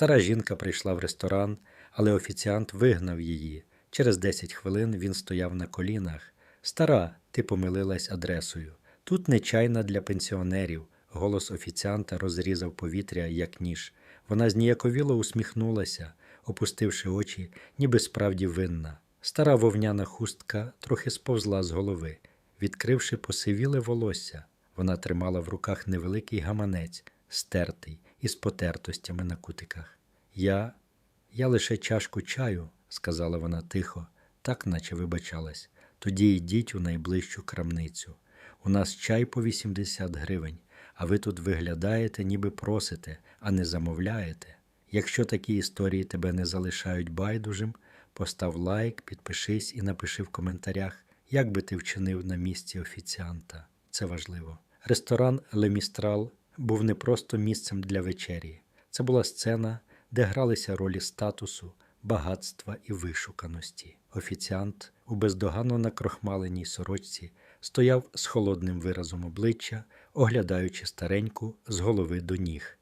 Стара жінка прийшла в ресторан, але офіціант вигнав її. Через 10 хвилин він стояв на колінах. Стара, ти помилилась адресою. Тут не чайна для пенсіонерів. Голос офіціанта розрізав повітря, як ніж. Вона зніяковіло усміхнулася, опустивши очі, ніби справді винна. Стара вовняна хустка трохи сповзла з голови. Відкривши посивіле волосся, вона тримала в руках невеликий гаманець, стертий, із потертостями на кутиках. Я. Я лише чашку чаю, сказала вона тихо, так наче вибачалась. Тоді йдіть у найближчу крамницю. У нас чай по 80 гривень, а ви тут виглядаєте, ніби просите, а не замовляєте. Якщо такі історії тебе не залишають байдужим, постав лайк, підпишись і напиши в коментарях, як би ти вчинив на місці офіціанта. Це важливо. Ресторан Лемістрал був не просто місцем для вечері. Це була сцена, де гралися ролі статусу, багатства і вишуканості. Офіціант у бездоганно накрохмаленій сорочці стояв з холодним виразом обличчя, оглядаючи стареньку з голови до ніг.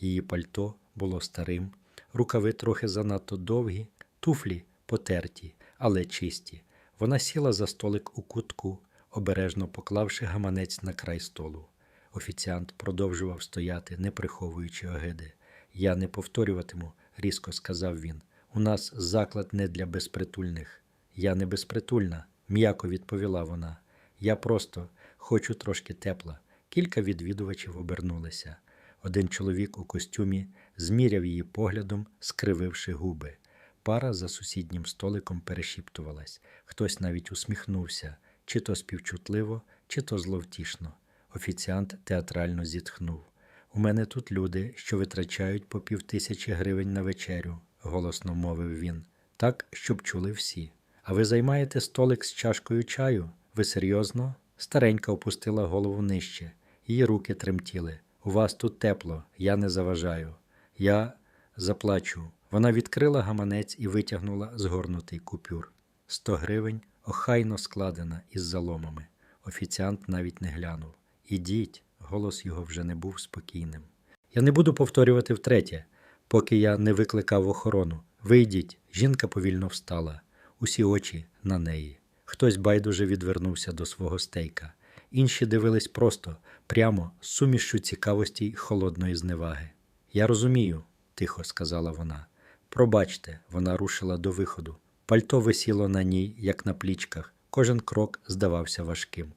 Її пальто було старим, рукави трохи занадто довгі, туфлі потерті, але чисті. Вона сіла за столик у кутку, обережно поклавши гаманець на край столу. Офіціант продовжував стояти, не приховуючи огиди. Я не повторюватиму, різко сказав він. У нас заклад не для безпритульних. Я не безпритульна, м'яко відповіла вона. Я просто хочу трошки тепла. Кілька відвідувачів обернулися. Один чоловік у костюмі зміряв її поглядом, скрививши губи. Пара за сусіднім столиком перешіптувалась. Хтось навіть усміхнувся, чи то співчутливо, чи то зловтішно. Офіціант театрально зітхнув. У мене тут люди, що витрачають по півтисячі гривень на вечерю, голосно мовив він. Так, щоб чули всі. А ви займаєте столик з чашкою чаю? Ви серйозно? Старенька опустила голову нижче. Її руки тремтіли. У вас тут тепло, я не заважаю. Я заплачу. Вона відкрила гаманець і витягнула згорнутий купюр. Сто гривень охайно складена із заломами. Офіціант навіть не глянув. Ідіть, голос його вже не був спокійним. Я не буду повторювати втретє, поки я не викликав охорону. Вийдіть, жінка повільно встала, усі очі на неї. Хтось байдуже відвернувся до свого стейка. Інші дивились просто, прямо, з сумішчю цікавості й холодної зневаги. Я розумію, тихо сказала вона. Пробачте, вона рушила до виходу. Пальто висіло на ній, як на плічках. Кожен крок здавався важким.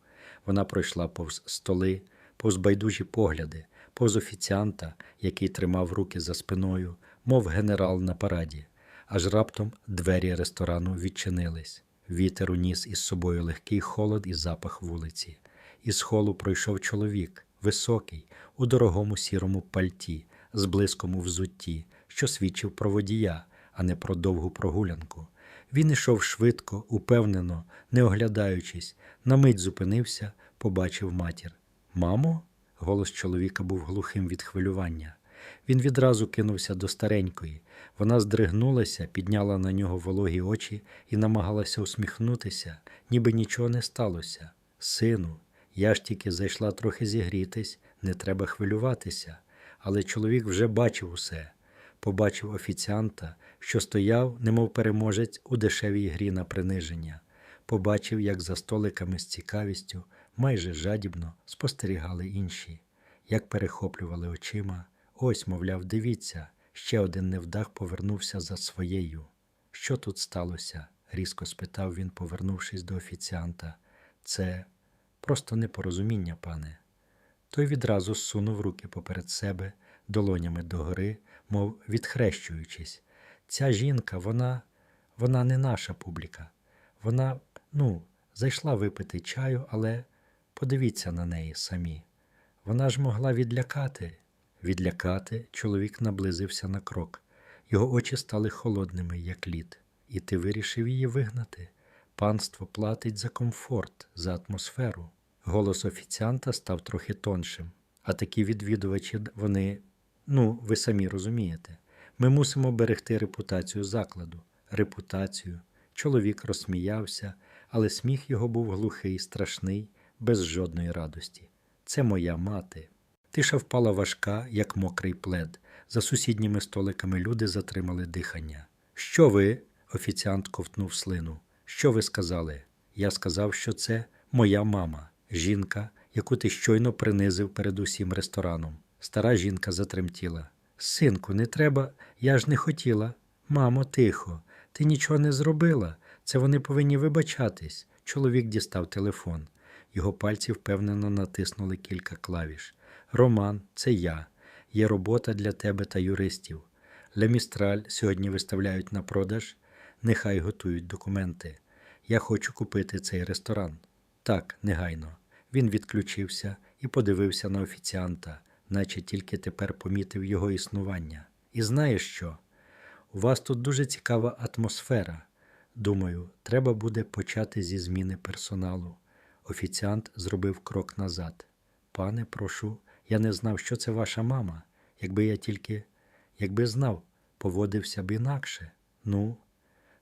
Вона пройшла повз столи, повз байдужі погляди, повз офіціанта, який тримав руки за спиною, мов генерал на параді. Аж раптом двері ресторану відчинились. Вітер уніс із собою легкий холод і запах вулиці. Із холу пройшов чоловік, високий, у дорогому сірому пальті, з блиском у взутті, що свідчив про водія, а не про довгу прогулянку. Він ішов швидко, упевнено, не оглядаючись, на мить зупинився, побачив матір. Мамо? Голос чоловіка був глухим від хвилювання. Він відразу кинувся до старенької. Вона здригнулася, підняла на нього вологі очі і намагалася усміхнутися, ніби нічого не сталося. Сину, я ж тільки зайшла трохи зігрітись, не треба хвилюватися. Але чоловік вже бачив усе. Побачив офіціанта, що стояв, немов переможець у дешевій грі на приниження. Побачив, як за столиками з цікавістю, майже жадібно спостерігали інші, як перехоплювали очима. Ось, мовляв, дивіться, ще один невдах повернувся за своєю. Що тут сталося? різко спитав він, повернувшись до офіціанта. Це просто непорозуміння, пане. Той відразу сунув руки поперед себе, долонями догори, мов відхрещуючись. Ця жінка, вона, вона не наша публіка. Вона, ну, зайшла випити чаю, але подивіться на неї самі. Вона ж могла відлякати. Відлякати, чоловік наблизився на крок. Його очі стали холодними, як лід. І ти вирішив її вигнати. Панство платить за комфорт, за атмосферу. Голос офіціанта став трохи тоншим. А такі відвідувачі, вони, ну, ви самі розумієте, ми мусимо берегти репутацію закладу, репутацію. Чоловік розсміявся, але сміх його був глухий, страшний, без жодної радості. Це моя мати. Тиша впала важка, як мокрий плед. За сусідніми столиками люди затримали дихання. Що ви? Офіціант ковтнув слину. Що ви сказали? Я сказав, що це моя мама, жінка, яку ти щойно принизив перед усім рестораном. Стара жінка затремтіла. Синку, не треба, я ж не хотіла. Мамо, тихо, ти нічого не зробила. Це вони повинні вибачатись. Чоловік дістав телефон. Його пальці впевнено натиснули кілька клавіш. Роман, це я. Є робота для тебе та юристів. Лемістраль сьогодні виставляють на продаж. Нехай готують документи. Я хочу купити цей ресторан. Так, негайно. Він відключився і подивився на офіціанта, наче тільки тепер помітив його існування. І знаєш що? У вас тут дуже цікава атмосфера. Думаю, треба буде почати зі зміни персоналу. Офіціант зробив крок назад. Пане, прошу, я не знав, що це ваша мама. Якби я тільки, якби знав, поводився б інакше. Ну,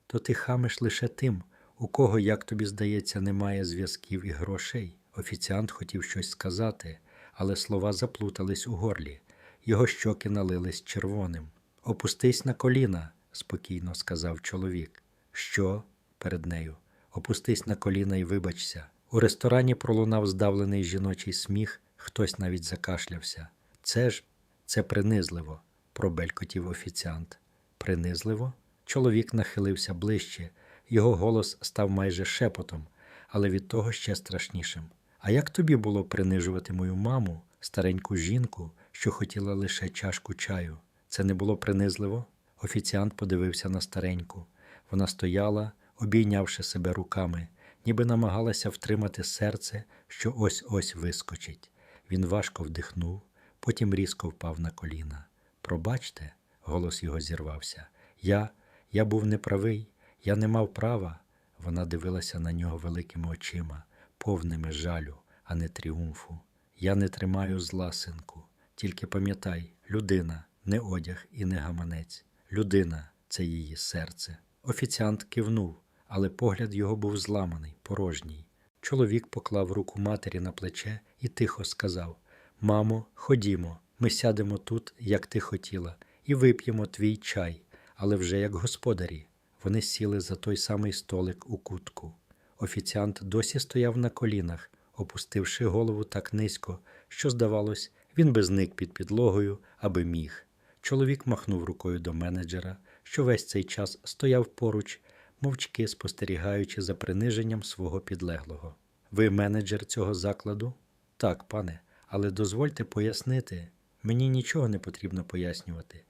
то ти хамиш лише тим, у кого, як тобі здається, немає зв'язків і грошей. Офіціант хотів щось сказати, але слова заплутались у горлі. Його щоки налились червоним. Опустись на коліна, спокійно сказав чоловік. Що? перед нею. Опустись на коліна і вибачся. У ресторані пролунав здавлений жіночий сміх, хтось навіть закашлявся. Це ж це принизливо, пробелькотів офіціант. Принизливо? Чоловік нахилився ближче, його голос став майже шепотом, але від того ще страшнішим. А як тобі було принижувати мою маму, стареньку жінку, що хотіла лише чашку чаю? Це не було принизливо? Офіціант подивився на стареньку. Вона стояла, обійнявши себе руками, ніби намагалася втримати серце, що ось ось вискочить. Він важко вдихнув, потім різко впав на коліна. Пробачте, голос його зірвався. Я, я був неправий, я не мав права. Вона дивилася на нього великими очима, повними жалю, а не тріумфу. Я не тримаю зла, синку. Тільки пам'ятай, людина, не одяг і не гаманець. Людина це її серце. Офіціант кивнув, але погляд його був зламаний, порожній. Чоловік поклав руку матері на плече і тихо сказав: Мамо, ходімо, ми сядемо тут, як ти хотіла, і вип'ємо твій чай, але вже як господарі. Вони сіли за той самий столик у кутку. Офіціант досі стояв на колінах, опустивши голову так низько, що, здавалось, він би зник під підлогою, аби міг. Чоловік махнув рукою до менеджера, що весь цей час стояв поруч, мовчки спостерігаючи за приниженням свого підлеглого. Ви менеджер цього закладу? Так, пане, але дозвольте пояснити. Мені нічого не потрібно пояснювати.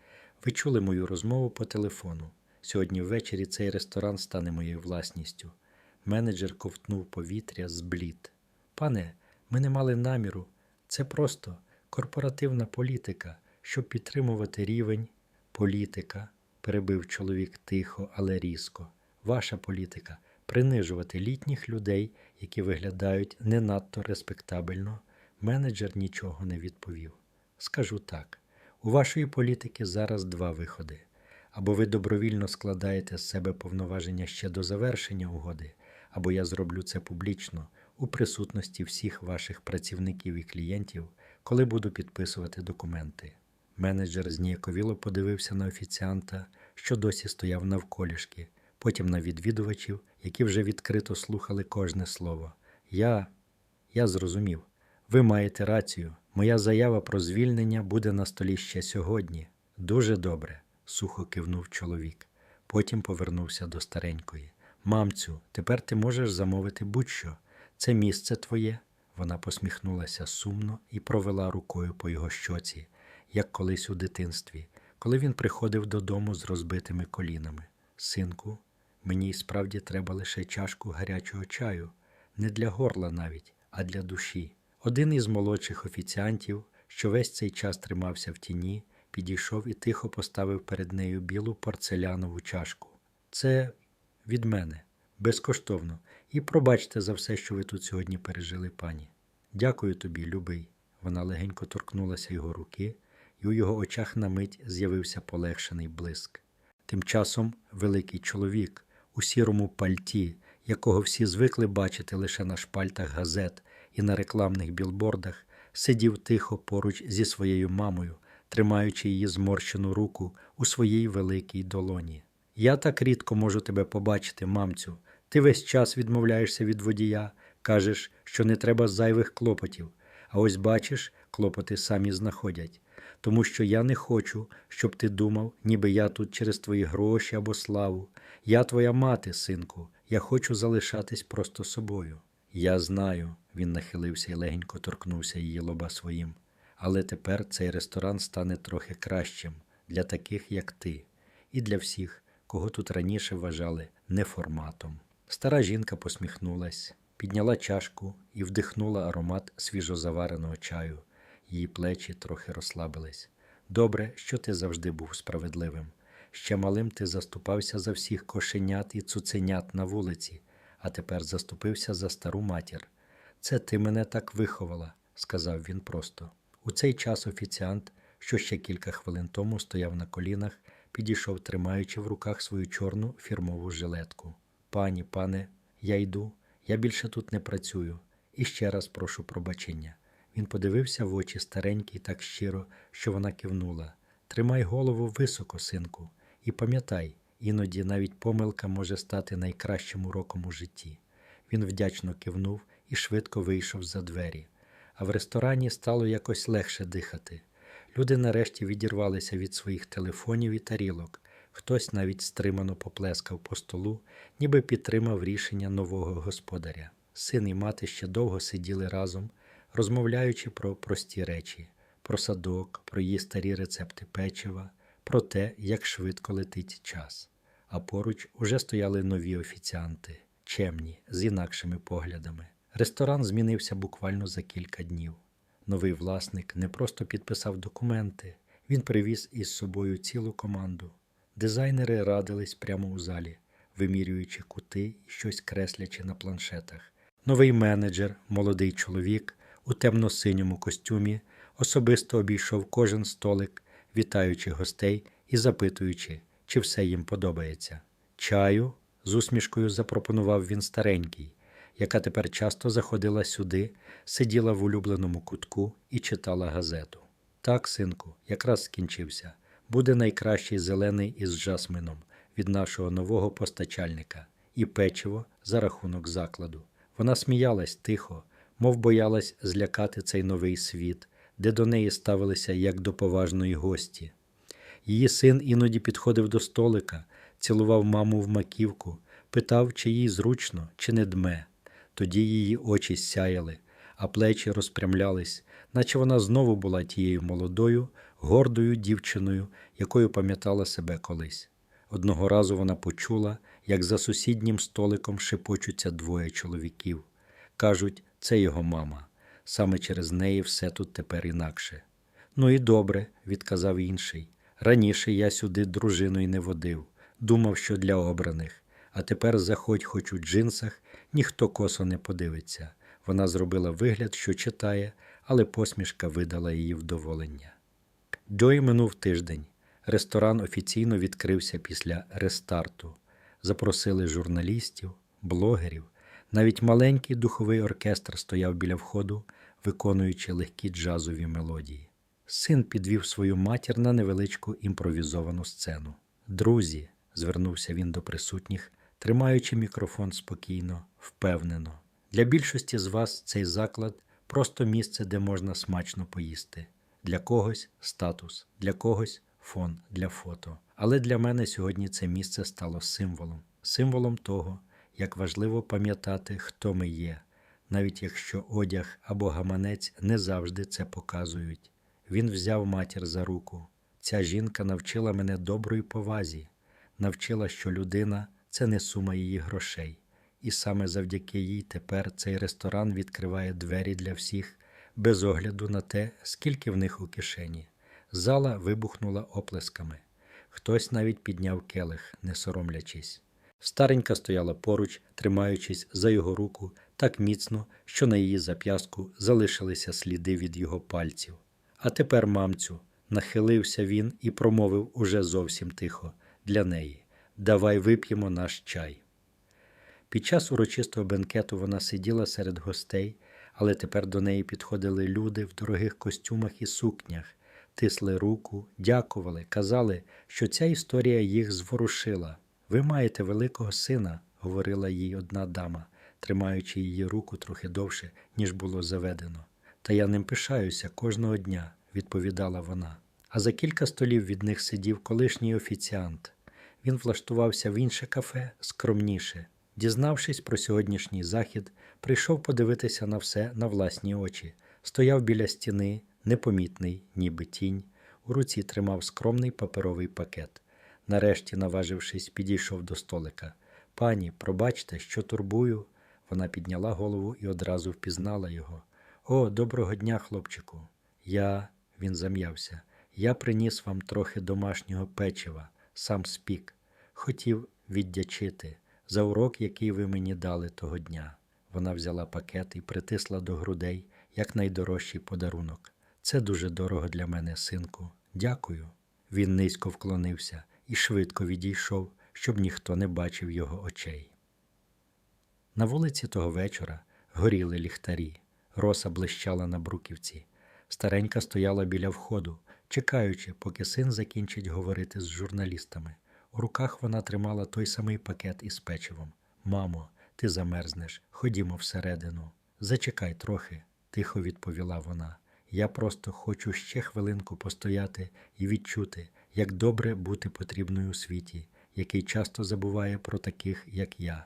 Ви чули мою розмову по телефону. Сьогодні ввечері цей ресторан стане моєю власністю. Менеджер ковтнув повітря з блід. Пане, ми не мали наміру. Це просто корпоративна політика, щоб підтримувати рівень політика, перебив чоловік тихо, але різко. Ваша політика принижувати літніх людей, які виглядають не надто респектабельно. Менеджер нічого не відповів. Скажу так: у вашої політики зараз два виходи. Або ви добровільно складаєте з себе повноваження ще до завершення угоди, або я зроблю це публічно у присутності всіх ваших працівників і клієнтів, коли буду підписувати документи. Менеджер зніяковіло подивився на офіціанта, що досі стояв навколішки, потім на відвідувачів, які вже відкрито слухали кожне слово. Я, я зрозумів. Ви маєте рацію. Моя заява про звільнення буде на столі ще сьогодні. Дуже добре, сухо кивнув чоловік. Потім повернувся до старенької. Мамцю, тепер ти можеш замовити будь-що. Це місце твоє. Вона посміхнулася сумно і провела рукою по його щоці, як колись у дитинстві, коли він приходив додому з розбитими колінами. Синку, мені справді треба лише чашку гарячого чаю, не для горла навіть, а для душі. Один із молодших офіціантів, що весь цей час тримався в тіні, підійшов і тихо поставив перед нею білу порцелянову чашку. Це від мене, безкоштовно, і пробачте за все, що ви тут сьогодні пережили, пані. Дякую тобі, любий. Вона легенько торкнулася його руки, і у його очах на мить з'явився полегшений блиск. Тим часом великий чоловік у сірому пальті, якого всі звикли бачити лише на шпальтах газет і на рекламних білбордах, сидів тихо поруч зі своєю мамою тримаючи її зморщену руку у своїй великій долоні. Я так рідко можу тебе побачити, мамцю. Ти весь час відмовляєшся від водія, кажеш, що не треба зайвих клопотів. А ось бачиш, клопоти самі знаходять. Тому що я не хочу, щоб ти думав, ніби я тут через твої гроші або славу. Я твоя мати, синку, я хочу залишатись просто собою. Я знаю, він нахилився і легенько торкнувся її лоба своїм. Але тепер цей ресторан стане трохи кращим для таких, як ти, і для всіх, кого тут раніше вважали неформатом. Стара жінка посміхнулась, підняла чашку і вдихнула аромат свіжозавареного чаю. Її плечі трохи розслабились. Добре, що ти завжди був справедливим. Ще малим ти заступався за всіх кошенят і цуценят на вулиці, а тепер заступився за стару матір. Це ти мене так виховала, сказав він просто. У цей час офіціант, що ще кілька хвилин тому стояв на колінах, підійшов, тримаючи в руках свою чорну фірмову жилетку. Пані, пане, я йду, я більше тут не працюю. І ще раз прошу пробачення. Він подивився в очі старенькій так щиро, що вона кивнула. Тримай голову високо, синку, і пам'ятай, іноді навіть помилка може стати найкращим уроком у житті. Він вдячно кивнув і швидко вийшов за двері. А в ресторані стало якось легше дихати. Люди нарешті відірвалися від своїх телефонів і тарілок. Хтось навіть стримано поплескав по столу, ніби підтримав рішення нового господаря. Син і мати ще довго сиділи разом, розмовляючи про прості речі, про садок, про її старі рецепти печива, про те, як швидко летить час. А поруч уже стояли нові офіціанти, чемні, з інакшими поглядами. Ресторан змінився буквально за кілька днів. Новий власник не просто підписав документи, він привіз із собою цілу команду. Дизайнери радились прямо у залі, вимірюючи кути і щось креслячи на планшетах. Новий менеджер, молодий чоловік у темно-синьому костюмі, особисто обійшов кожен столик, вітаючи гостей і запитуючи, чи все їм подобається. Чаю з усмішкою запропонував він старенький, яка тепер часто заходила сюди, сиділа в улюбленому кутку і читала газету. Так, синку, якраз скінчився. Буде найкращий зелений із жасмином від нашого нового постачальника і печиво за рахунок закладу. Вона сміялась тихо, мов боялась злякати цей новий світ, де до неї ставилися як до поважної гості. Її син іноді підходив до столика, цілував маму в маківку, питав, чи їй зручно, чи не дме. Тоді її очі сяяли, а плечі розпрямлялись, наче вона знову була тією молодою, гордою дівчиною, якою пам'ятала себе колись. Одного разу вона почула, як за сусіднім столиком шепочуться двоє чоловіків. Кажуть, це його мама. Саме через неї все тут тепер інакше. Ну і добре, відказав інший. Раніше я сюди дружиною не водив, думав, що для обраних, а тепер заходь хоч у джинсах, ніхто косо не подивиться. Вона зробила вигляд, що читає, але посмішка видала її вдоволення. Джой минув тиждень. Ресторан офіційно відкрився після рестарту. Запросили журналістів, блогерів. Навіть маленький духовий оркестр стояв біля входу, виконуючи легкі джазові мелодії. Син підвів свою матір на невеличку імпровізовану сцену. Друзі, звернувся він до присутніх, тримаючи мікрофон спокійно, впевнено. Для більшості з вас цей заклад просто місце, де можна смачно поїсти. Для когось статус, для когось фон для фото. Але для мене сьогодні це місце стало символом, символом того, як важливо пам'ятати, хто ми є, навіть якщо одяг або гаманець не завжди це показують. Він взяв матір за руку. Ця жінка навчила мене доброї повазі, навчила, що людина це не сума її грошей. І саме завдяки їй тепер цей ресторан відкриває двері для всіх, без огляду на те, скільки в них у кишені. Зала вибухнула оплесками. Хтось навіть підняв келих, не соромлячись. Старенька стояла поруч, тримаючись за його руку так міцно, що на її зап'ястку залишилися сліди від його пальців. А тепер, мамцю, нахилився він і промовив уже зовсім тихо для неї Давай вип'ємо наш чай. Під час урочистого бенкету вона сиділа серед гостей, але тепер до неї підходили люди в дорогих костюмах і сукнях, тисли руку, дякували, казали, що ця історія їх зворушила. Ви маєте великого сина, говорила їй одна дама, тримаючи її руку трохи довше, ніж було заведено. Та я ним пишаюся кожного дня, відповідала вона. А за кілька столів від них сидів колишній офіціант. Він влаштувався в інше кафе скромніше. Дізнавшись про сьогоднішній захід, прийшов подивитися на все на власні очі. Стояв біля стіни, непомітний, ніби тінь. У руці тримав скромний паперовий пакет. Нарешті, наважившись, підійшов до столика. Пані, пробачте, що турбую. Вона підняла голову і одразу впізнала його. О, доброго дня, хлопчику. Я, він зам'явся, я приніс вам трохи домашнього печива, сам спік. Хотів віддячити за урок, який ви мені дали того дня. Вона взяла пакет і притисла до грудей як найдорожчий подарунок. Це дуже дорого для мене, синку. Дякую. Він низько вклонився і швидко відійшов, щоб ніхто не бачив його очей. На вулиці того вечора горіли ліхтарі, роса блищала на бруківці. Старенька стояла біля входу, чекаючи, поки син закінчить говорити з журналістами. У руках вона тримала той самий пакет із печивом. Мамо, ти замерзнеш, ходімо всередину. Зачекай трохи, тихо відповіла вона. Я просто хочу ще хвилинку постояти і відчути, як добре бути потрібною у світі, який часто забуває про таких, як я.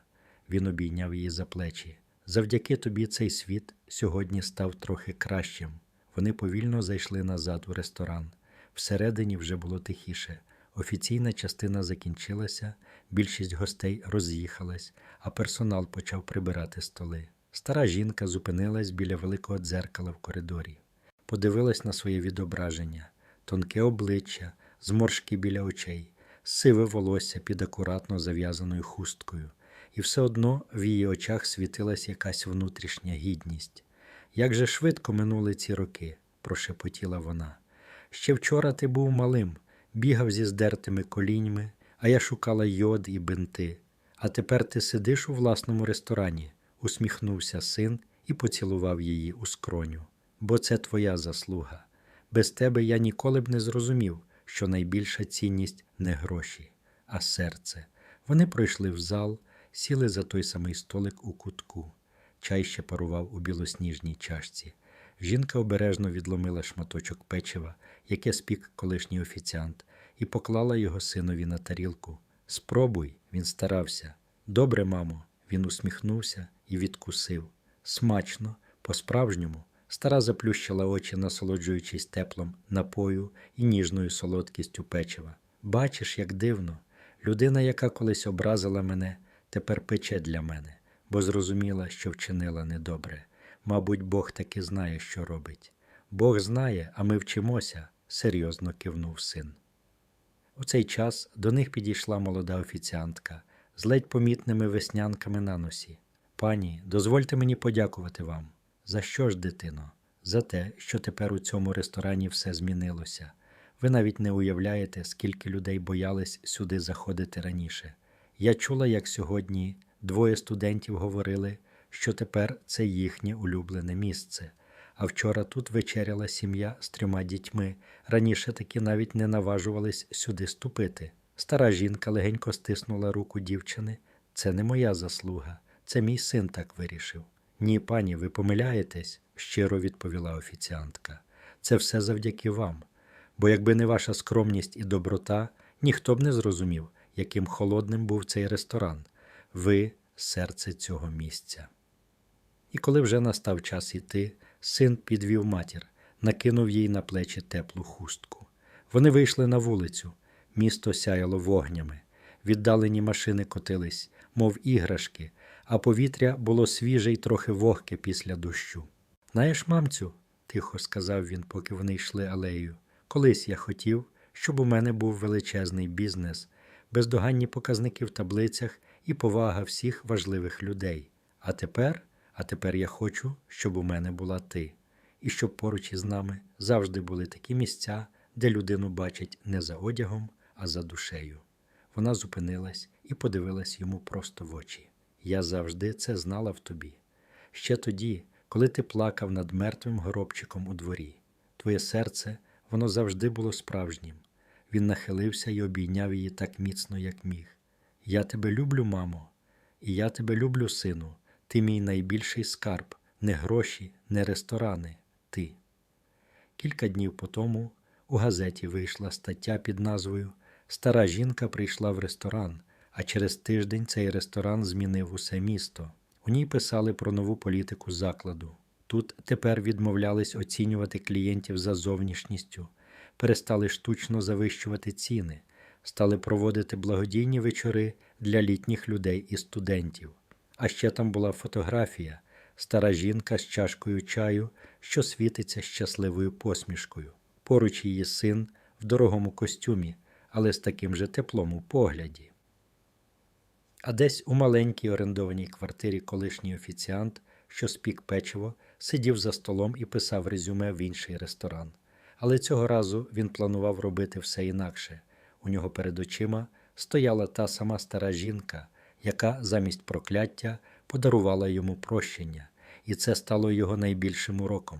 Він обійняв її за плечі. Завдяки тобі цей світ сьогодні став трохи кращим. Вони повільно зайшли назад у ресторан. Всередині вже було тихіше. Офіційна частина закінчилася, більшість гостей роз'їхалась, а персонал почав прибирати столи. Стара жінка зупинилась біля великого дзеркала в коридорі, подивилась на своє відображення, тонке обличчя, зморшки біля очей, сиве волосся під акуратно зав'язаною хусткою, і все одно в її очах світилась якась внутрішня гідність. Як же швидко минули ці роки, прошепотіла вона. Ще вчора ти був малим, бігав зі здертими коліньми, а я шукала йод і бинти. А тепер ти сидиш у власному ресторані, усміхнувся син і поцілував її у скроню. Бо це твоя заслуга. Без тебе я ніколи б не зрозумів, що найбільша цінність не гроші, а серце. Вони пройшли в зал, сіли за той самий столик у кутку. Чай ще парував у білосніжній чашці. Жінка обережно відломила шматочок печива, яке спік колишній офіціант, і поклала його синові на тарілку. Спробуй, він старався. Добре, мамо, він усміхнувся і відкусив. Смачно, по-справжньому. Стара заплющила очі, насолоджуючись теплом напою і ніжною солодкістю печива. Бачиш, як дивно, людина, яка колись образила мене, тепер пече для мене, бо зрозуміла, що вчинила недобре. Мабуть, Бог таки знає, що робить. Бог знає, а ми вчимося, серйозно кивнув син. У цей час до них підійшла молода офіціантка з ледь помітними веснянками на носі. Пані, дозвольте мені подякувати вам. За що ж, дитино? За те, що тепер у цьому ресторані все змінилося. Ви навіть не уявляєте, скільки людей боялись сюди заходити раніше. Я чула, як сьогодні двоє студентів говорили, що тепер це їхнє улюблене місце. А вчора тут вечеряла сім'я з трьома дітьми. Раніше таки навіть не наважувались сюди ступити. Стара жінка легенько стиснула руку дівчини. Це не моя заслуга, це мій син так вирішив. Ні, пані, ви помиляєтесь, щиро відповіла офіціантка. Це все завдяки вам. Бо якби не ваша скромність і доброта, ніхто б не зрозумів, яким холодним був цей ресторан. Ви серце цього місця. І коли вже настав час іти, син підвів матір, накинув їй на плечі теплу хустку. Вони вийшли на вулицю, місто сяяло вогнями, віддалені машини котились, мов іграшки, а повітря було свіже й трохи вогке після дощу. Знаєш, мамцю, тихо сказав він, поки вони йшли алеєю, колись я хотів, щоб у мене був величезний бізнес, бездоганні показники в таблицях і повага всіх важливих людей. А тепер. А тепер я хочу, щоб у мене була ти, і щоб поруч із нами завжди були такі місця, де людину бачать не за одягом, а за душею. Вона зупинилась і подивилась йому просто в очі. Я завжди це знала в тобі. Ще тоді, коли ти плакав над мертвим горобчиком у дворі, твоє серце воно завжди було справжнім. Він нахилився і обійняв її так міцно, як міг. Я тебе люблю, мамо, і я тебе люблю, сину. Ти мій найбільший скарб, не гроші, не ресторани, ти. Кілька днів по тому у газеті вийшла стаття під назвою Стара жінка прийшла в ресторан, а через тиждень цей ресторан змінив усе місто. У ній писали про нову політику закладу. Тут тепер відмовлялись оцінювати клієнтів за зовнішністю, перестали штучно завищувати ціни, стали проводити благодійні вечори для літніх людей і студентів. А ще там була фотографія стара жінка з чашкою чаю, що світиться щасливою посмішкою. Поруч її син в дорогому костюмі, але з таким же теплом у погляді. А десь у маленькій орендованій квартирі колишній офіціант, що спік печиво, сидів за столом і писав резюме в інший ресторан. Але цього разу він планував робити все інакше. У нього перед очима стояла та сама стара жінка, яка замість прокляття подарувала йому прощення, і це стало його найбільшим уроком.